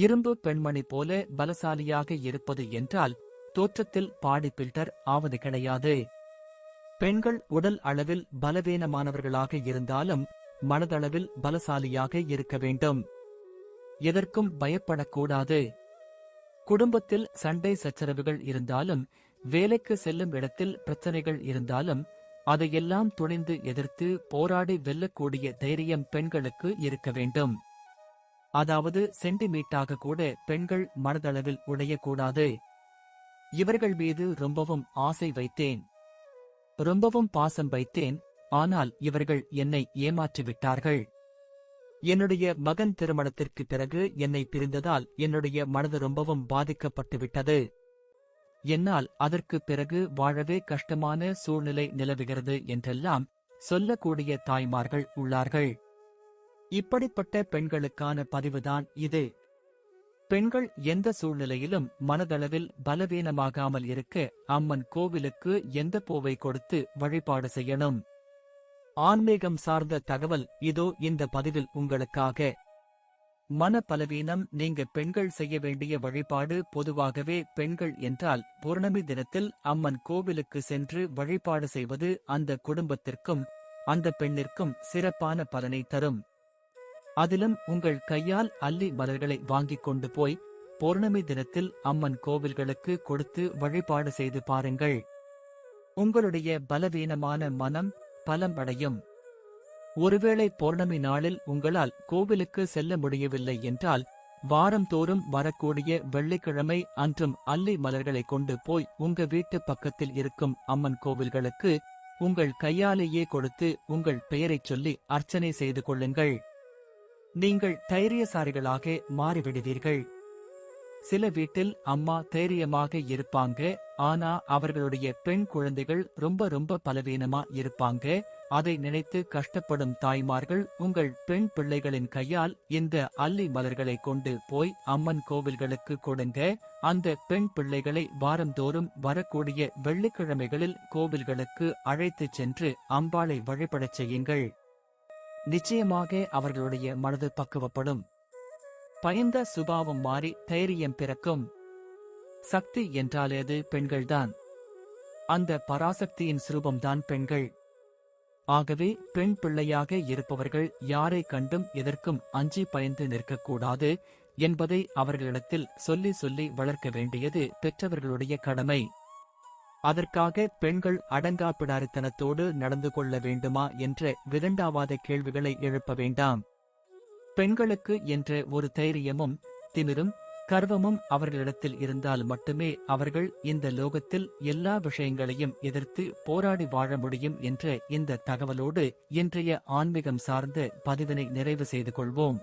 இரும்பு பெண்மணி போல பலசாலியாக இருப்பது என்றால் தோற்றத்தில் பாடி பில்டர் ஆவது கிடையாது. பெண்கள் உடல் அளவில் பலவீனமானவர்களாக இருந்தாலும் மனதளவில் பலசாலியாக இருக்க வேண்டும். எதற்கும் பயப்படக்கூடாது. குடும்பத்தில் சண்டை சச்சரவுகள் இருந்தாலும் வேலைக்கு செல்லும் இடத்தில் பிரச்சனைகள் இருந்தாலும் அதையெல்லாம் துணிந்து எதிர்த்து போராடி வெல்லக்கூடிய தைரியம் பெண்களுக்கு இருக்க வேண்டும். அதாவது சென்டிமீட்டாக கூட பெண்கள் மனதளவில் உடையக்கூடாது. இவர்கள் மீது ரொம்பவும் ஆசை வைத்தேன். ரொம்பவும் பாசம் வைத்தேன் ஆனால் இவர்கள் என்னை ஏமாற்றிவிட்டார்கள். என்னுடைய மகன் திருமணத்திற்கு பிறகு என்னை பிரிந்ததால் என்னுடைய மனது ரொம்பவும் பாதிக்கப்பட்டு விட்டது என்னால் அதற்கு பிறகு வாழவே கஷ்டமான சூழ்நிலை நிலவுகிறது என்றெல்லாம் சொல்லக்கூடிய தாய்மார்கள் உள்ளார்கள். இப்படிப்பட்ட பெண்களுக்கான பதிவுதான் இது. பெண்கள் எந்த சூழ்நிலையிலும் மனதளவில் பலவீனமாகாமல் இருக்க அம்மன் கோவிலுக்கு எந்த பூவை கொடுத்து வழிபாடு செய்யணும்? ஆன்மீகம் சார்ந்த தகவல் இதோ இந்த பதிவில் உங்களுக்காக. மன பலவீனம் நீங்க பெண்கள் செய்ய வேண்டிய வழிபாடு பொதுவாகவே பெண்கள் என்றால் பூர்ணமி தினத்தில் அம்மன் கோவிலுக்கு சென்று வழிபாடு செய்வது அந்த குடும்பத்திற்கும் அந்த பெண்ணிற்கும் சிறப்பான பலனை தரும். அதிலும் உங்கள் கையால் அல்லி மலர்களை வாங்கிக் கொண்டு போய் பௌர்ணமி தினத்தில் அம்மன் கோவில்களுக்கு கொடுத்து வழிபாடு செய்து பாருங்கள். உங்களுடைய பலவீனமான மனம் பலம் அடையும். ஒருவேளை பௌர்ணமி நாளில் உங்களால் கோவிலுக்கு செல்ல முடியவில்லை என்றால் வாரந்தோறும் வரக்கூடிய வெள்ளிக்கிழமை அன்றும் அல்லி மலர்களை கொண்டு போய் உங்க வீட்டு பக்கத்தில் இருக்கும் அம்மன் கோவில்களுக்கு உங்கள் கையாலேயே கொடுத்து உங்கள் பெயரைச் சொல்லி அர்ச்சனை செய்து கொள்ளுங்கள். நீங்கள் தைரியசாரிகளாக மாறிவிடுவீர்கள். சில வீட்டில் அம்மா தைரியமாக இருப்பாங்க ஆனா அவர்களுடைய பெண் குழந்தைகள் ரொம்ப ரொம்ப பலவீனமா இருப்பாங்க. அதை நினைத்து கஷ்டப்படும் தாய்மார்கள் உங்கள் பெண் பிள்ளைகளின் கையால் இந்த அல்லி மலர்களை கொண்டு போய் அம்மன் கோவில்களுக்கு கொடுங்க. அந்த பெண் பிள்ளைகளை வாரந்தோறும் வரக்கூடிய வெள்ளிக்கிழமைகளில் கோவில்களுக்கு அழைத்துச் சென்று அம்பாளை வழிபடச் செய்யுங்கள். நிச்சயமாக அவர்களுடைய மனது பக்குவப்படும். பயந்த சுபாவம் மாறி தைரியம் பிறக்கும். சக்தி என்றாலேது பெண்கள்தான். அந்த பராசக்தியின் சுரூபம்தான் பெண்கள். ஆகவே பெண் பிள்ளையாக இருப்பவர்கள் யாரை கண்டும் எதற்கும் அஞ்சி பயந்து நிற்கக்கூடாது என்பதை அவர்களிடத்தில் சொல்லி சொல்லி வளர்க்க வேண்டியது பெற்றவர்களுடைய கடமை. அதற்காக பெண்கள் அடங்காப்பிடாரித்தனத்தோடு நடந்து கொள்ள வேண்டுமா என்ற விரண்டாவாத கேள்விகளை எழுப்ப வேண்டாம். பெண்களுக்கு என்ற ஒரு தைரியமும் திமிரும் கர்வமும் அவர்களிடத்தில் இருந்தால் மட்டுமே அவர்கள் இந்த லோகத்தில் எல்லா விஷயங்களையும் எதிர்த்து போராடி வாழ முடியும் என்ற இந்த தகவலோடு இன்றைய ஆன்மீகம் சார்ந்த பதிவினை நிறைவு செய்து கொள்வோம்.